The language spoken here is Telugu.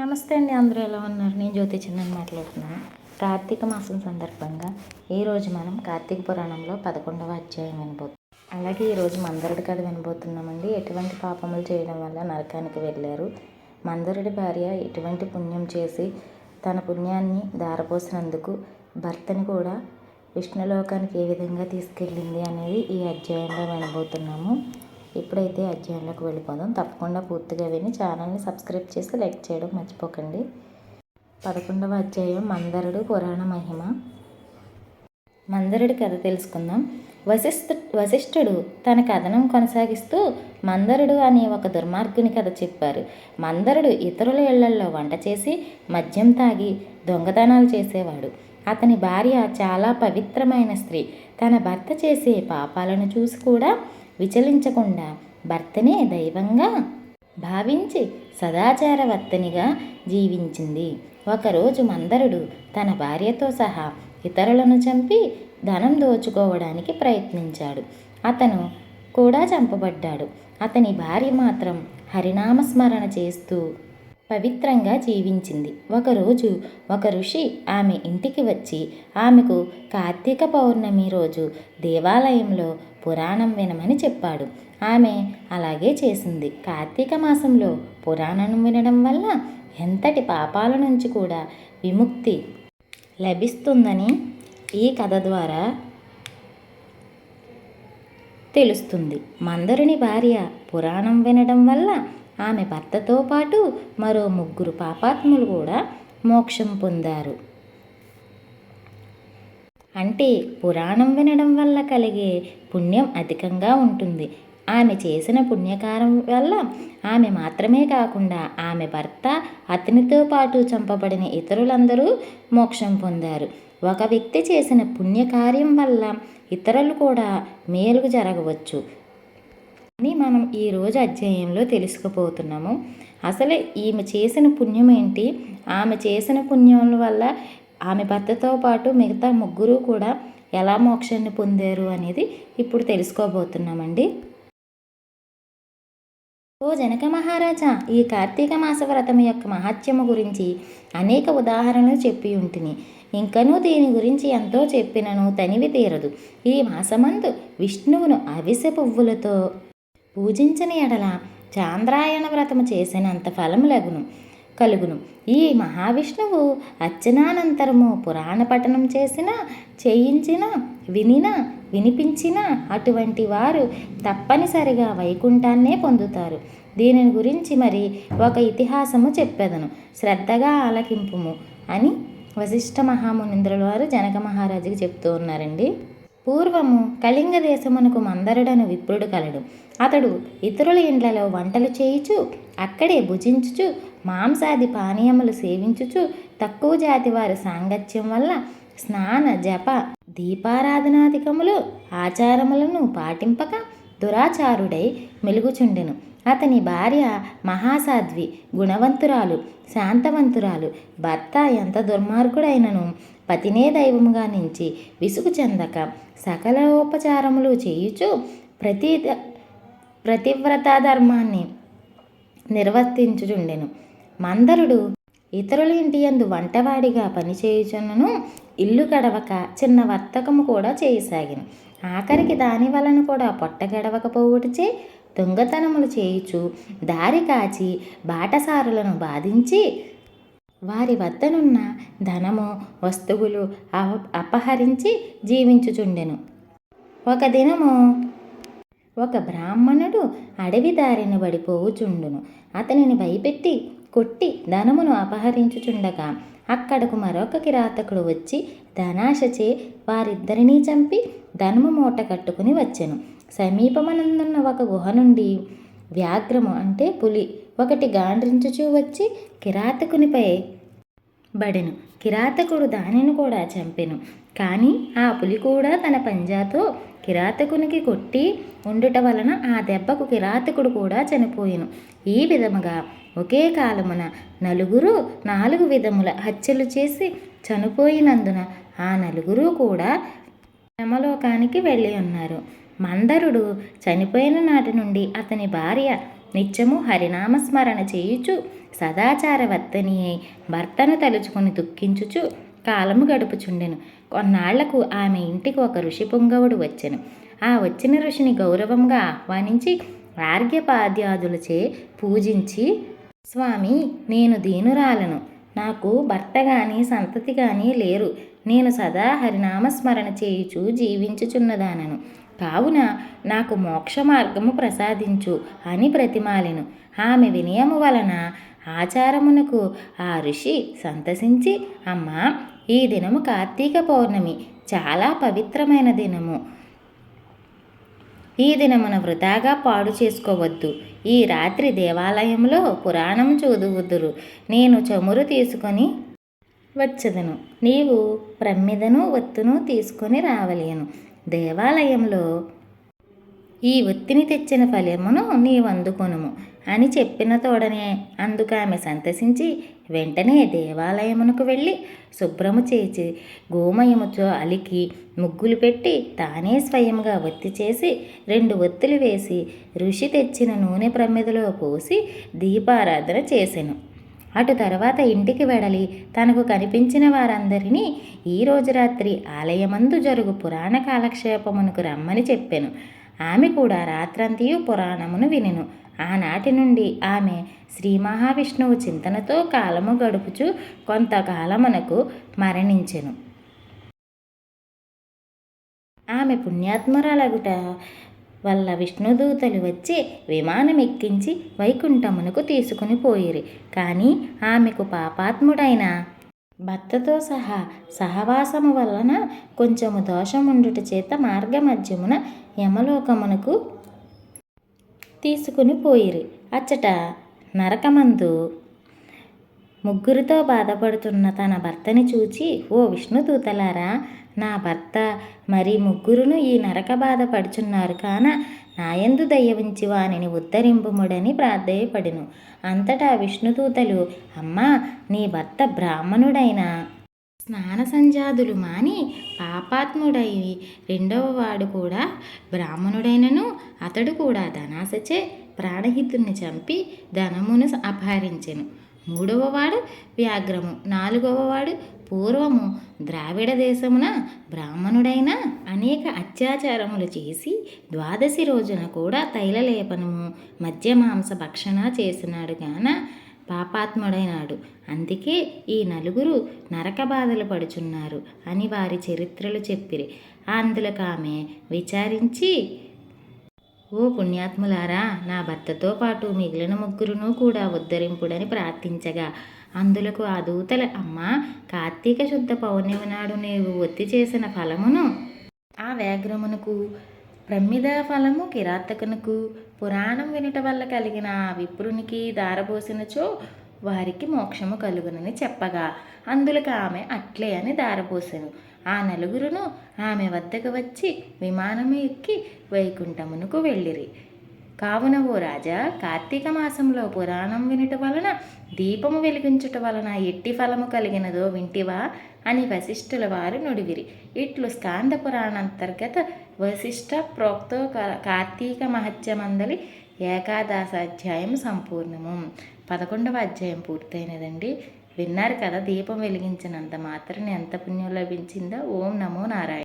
నమస్తే అండి అందరూ ఎలా ఉన్నారు? నేను జ్యోతి చిన్నని మాట్లాడుతున్నాను కార్తీక మాసం సందర్భంగా ఈరోజు మనం కార్తీక పురాణంలో పదకొండవ అధ్యాయం వినబోతున్నాం అలాగే ఈరోజు మందరుడి కథ వినబోతున్నామండి. ఎటువంటి పాపములు చేయడం వల్ల నరకానికి వెళ్ళారు? మందరుడి భార్య ఎటువంటి పుణ్యం చేసి తన పుణ్యాన్ని దారపోసినందుకు భర్తని కూడా విష్ణులోకానికి ఏ విధంగా తీసుకెళ్ళింది అనేది ఈ అధ్యాయంలో వినబోతున్నాము. ఇప్పుడైతే అధ్యాయంలోకి వెళ్ళిపోదాం తప్పకుండా పూర్తిగా విని ఛానల్ని సబ్స్క్రైబ్ చేసి లైక్ చేయడం మర్చిపోకండి. పదకొండవ అధ్యాయం మందరుడు పురాణ మహిమ. మందరుడి కథ తెలుసుకుందాం. వశిష్ఠ వశిష్ఠుడు తన కథనం కొనసాగిస్తూ మందరుడు అనే ఒక దుర్మార్గుని కథ చెప్పారు. మందరుడు ఇతరుల ఇళ్ళల్లో వంట చేసి మద్యం తాగి దొంగతనాలు చేసేవాడు. అతని భార్య చాలా పవిత్రమైన స్త్రీ. తన భర్త చేసే పాపాలను చూసి కూడా విచలించకుండా భర్తనే దైవంగా భావించి సదాచారవర్తనిగా జీవించింది. ఒకరోజు మందరుడు తన భార్యతో సహా ఇతరులను చంపి ధనం దోచుకోవడానికి ప్రయత్నించాడు. అతను కూడా చంపబడ్డాడు. అతని భార్య మాత్రం హరినామస్మరణ చేస్తూ పవిత్రంగా జీవించింది. ఒకరోజు ఒక ఋషి ఆమె ఇంటికి వచ్చి ఆమెకు కార్తీక పౌర్ణమి రోజు దేవాలయంలో పురాణం వినమని చెప్పాడు. ఆమె అలాగే చేసింది. కార్తీక మాసంలో పురాణం వినడం వల్ల ఎంతటి పాపాల నుంచి కూడా విముక్తి లభిస్తుందని ఈ కథ ద్వారా తెలుస్తుంది. మందరుని భార్య పురాణం వినడం వల్ల ఆమె భర్తతో పాటు మరో ముగ్గురు పాపాత్ములు కూడా మోక్షం పొందారు. అంటే పురాణం వినడం వల్ల కలిగే పుణ్యం అధికంగా ఉంటుంది. ఆమె చేసిన పుణ్యకారం వల్ల ఆమె మాత్రమే కాకుండా ఆమె భర్త అతనితో పాటు చంపబడిన ఇతరులందరూ మోక్షం పొందారు. ఒక వ్యక్తి చేసిన పుణ్యకార్యం వల్ల ఇతరులు కూడా మేలు జరగవచ్చు. అని మనం ఈరోజు అధ్యాయంలో తెలుసుకుపోతున్నాము అసలు ఈమె చేసిన పుణ్యం ఏంటి? ఆమె చేసిన పుణ్యం వల్ల ఆమె భర్తతో పాటు మిగతా ముగ్గురు కూడా ఎలా మోక్షాన్ని పొందారు అనేది ఇప్పుడు తెలుసుకోబోతున్నామండి. ఓ జనక మహారాజా ఈ కార్తీక మాస వ్రతం యొక్క మహత్యము గురించి అనేక ఉదాహరణలు చెప్పి ఉంటిని. ఇంకనూ దీని గురించి ఎంతో చెప్పినను తనివి తీరదు. ఈ మాసమందు విష్ణువును అవిసె పువ్వులతో పూజించిన ఎడల చాంద్రాయణ వ్రతము చేసినంత ఫలము లగును కలుగును. ఈ మహావిష్ణువు అర్చనానంతరము పురాణ పఠనం చేసిన చేయించిన వినిన వినిపించిన అటువంటి వారు తప్పనిసరిగా వైకుంఠాన్నే పొందుతారు. దీనిని గురించి మరి ఒక ఇతిహాసము చెప్పెదను. శ్రద్ధగా ఆలకింపుము అని వశిష్ఠ మహామునింద్రుల వారు జనక మహారాజుకి చెప్తూ ఉన్నారండి. పూర్వము కళింగ దేశమునకు మందరుడను విప్రుడు కలడు. అతడు ఇతరుల ఇండ్లలో వంటలు చేయుచు అక్కడే భుజించుచు మాంసాది పానీయములు సేవించుచు తక్కువ జాతి వారి సాంగత్యం వల్ల స్నాన జప దీపారాధనాధికములు ఆచారములను పాటింపక దురాచారుడై మెలుగుచుండెను. అతని భార్య మహాసాధ్వి గుణవంతురాలు శాంతవంతురాలు భర్త ఎంత దుర్మార్గుడైనను పతినే దైవముగా నుంచి విసుగు చెందక సకల ఉపచారములు చేయుచు ప్రతి ప్రతివ్రత ధర్మాన్ని నిర్వర్తించుచుండెను. మందరుడు ఇతరుల ఇంటి యందు వంటవాడిగా పనిచేయుచున్నను ఇల్లు గడవక చిన్న వర్తకము కూడా చేయసాగిను. ఆఖరికి దాని వలన కూడా పొట్ట గడవకపోవుటచే దొంగతనములు చేయుచు దారి కాచి బాటసారులను బాధించి వారి వద్దనున్న ధనము వస్తువులు అపహరించి జీవించుచుండెను. ఒక దినము ఒక బ్రాహ్మణుడు అడవి దారిన పడిపోవుచుండును. అతనిని భయపెట్టి కొట్టి ధనమును అపహరించుచుండగా అక్కడకు మరొక కిరాతకుడు వచ్చి ధనాశచే వారిద్దరినీ చంపి ధనము మూట కట్టుకుని వచ్చెను. సమీపమనందున్న ఒక గుహ నుండి వ్యాఘ్రము అంటే పులి. ఒకటి గాండ్రించుచూ వచ్చి కిరాతకునిపై బడెను. కిరాతకుడు దానిని కూడా చంపెను. కానీ ఆ పులి కూడా తన పంజాతో కిరాతకునికి కొట్టి ఉండుట వలన ఆ దెబ్బకు కిరాతకుడు కూడా చనిపోయెను. ఈ విధముగా ఒకే కాలమున నలుగురు నాలుగు విధముల హత్యలు చేసి చనిపోయినందున ఆ నలుగురు కూడా యమలోకానికి వెళ్ళి ఉన్నారు. మందరుడు చనిపోయిన నాటి నుండి అతని భార్య నిత్యము హరినామస్మరణ చేయుచు సదాచారవర్తని అయి భర్తను తలుచుకుని దుఃఖించుచు కాలము గడుపుచుండెను. కొన్నాళ్ళకు ఆమె ఇంటికి ఒక ఋషి పుంగవుడు వచ్చెను. ఆ వచ్చిన ఋషిని గౌరవంగా ఆహ్వానించి ఆర్ఘ్యపాద్యాదులచే పూజించి స్వామి నేను దీనురాలను. నాకు భర్త గాని సంతతి గాని లేరు. నేను సదా హరినామస్మరణ చేయుచు జీవించుచున్నదానను. కావున నాకు మోక్ష మార్గము ప్రసాదించు అని ప్రతిమాలెను. ఆమె వినయము వలన ఆచారమునకు ఆ ఋషి సంతసించి అమ్మా ఈ దినము కార్తీక పౌర్ణమి చాలా పవిత్రమైన దినము. ఈ దినమున వృధాగా పాడు చేసుకోవద్దు. ఈ రాత్రి దేవాలయంలో పురాణం చదువుదురు. నేను చమురు తీసుకొని వచ్చదను. నీవు ప్రమ్మిదను ఒత్తును తీసుకొని రావలేను. దేవాలయంలో ఈ ఒత్తిని తెచ్చిన ఫలమును నీవందుకొనుము అని చెప్పిన తోడనే అందుకు ఆమె సంతసించి వెంటనే దేవాలయమునకు వెళ్ళి శుభ్రము చేసి గోమయముతో అలికి ముగ్గులు పెట్టి తానే స్వయంగా ఒత్తి చేసి రెండు ఒత్తులు వేసి ఋషి తెచ్చిన నూనె ప్రమిదలో పోసి దీపారాధన చేసెను. అటు తర్వాత ఇంటికి వెడలి తనకు కనిపించిన వారందరినీ ఈ రోజు రాత్రి ఆలయమందు జరుగు పురాణ కాలక్షేపమునకు రమ్మని చెప్పెను. ఆమె కూడా రాత్రంతియు పురాణమును వినెను. ఆనాటి నుండి ఆమె శ్రీ మహావిష్ణువు చింతనతో కాలము గడుపుచు కొంతకాలమునకు మరణించెను. ఆమె పుణ్యాత్మరాలగుట వల్ల విష్ణుదూతలు వచ్చి విమానం ఎక్కించి వైకుంఠమునకు తీసుకుని పోయిరి. కానీ ఆమెకు పాపాత్ముడైన భర్తతో సహా సహవాసము వలన కొంచెము దోషముండుట చేత మార్గమధ్యమున యమలోకమునకు తీసుకుని పోయిరి. అచ్చట నరకమందు ముగ్గురితో బాధపడుతున్న తన భర్తని చూచి ఓ విష్ణుదూతలారా నా భర్త మరి ముగ్గురును ఈ నరక బాధ పడుచున్నారు కాన నాయందు దయ్యవించి వానిని ఉద్ధరింపుముడని ప్రాధేయపడిను. అంతటా విష్ణుదూతలు అమ్మా నీ భర్త బ్రాహ్మణుడైన? స్నాన సంజాదులు మాని పాపాత్ముడై రెండవ వాడు కూడా బ్రాహ్మణుడైనను అతడు కూడా ధనాశచే ప్రాణహితుణ్ణి చంపి ధనమును అపహరించెను. మూడవ వాడు వ్యాఘ్రము నాలుగవ వాడు పూర్వము. ద్రావిడ దేశమున బ్రాహ్మణుడైన అనేక అత్యాచారములు చేసి ద్వాదశి రోజున కూడా తైలలేపనము. మధ్య మాంస భక్షణ చేసినాడు గాన పాపాత్ముడైనాడు. అందుకే ఈ నలుగురు నరక బాధలు పడుచున్నారు అని వారి చరిత్రలు చెప్పిరి. అందులకు ఆమె విచారించి ఓ పుణ్యాత్ములారా నా భర్తతో పాటు మిగిలిన ముగ్గురును కూడా ఉద్ధరింపుడని ప్రార్థించగా అందులకు ఆ దూతల అమ్మ కార్తీక శుద్ధ పౌర్ణమి నాడు నీవు ఒత్తి చేసిన ఫలమును ఆ వ్యాఘ్రమునకు ప్రమిద ఫలము కిరాతకునకు పురాణం వినుట వల్ల కలిగిన ఆ విప్రునికి దారబోసినచో వారికి మోక్షము కలుగునని చెప్పగా. అందులకు ఆమె అట్లే అని దారపోసెను ఆ నలుగురును ఆమె వద్దకు వచ్చి విమానము ఎక్కి వైకుంఠమునకు వెళ్ళిరి. కావున ఓ రాజా కార్తీక మాసంలో పురాణం వినుట వలన దీపము వెలిగించుట వలన ఎట్టి ఫలము కలిగినదో వింటివా? అని వశిష్ఠుల వారు నుడివిరి. ఇట్లు స్కాంద పురాణాంతర్గత వశిష్ఠ ప్రోక్తో కార్తీక మహత్యమందలి ఏకాదశాధ్యాయం సంపూర్ణము. పదకొండవ అధ్యాయం పూర్తయినదండి. విన్నారు కదా దీపం వెలిగించినంత మాత్రం ఎంత పుణ్యం లభించిందో. ఓం నమో నారాయణ.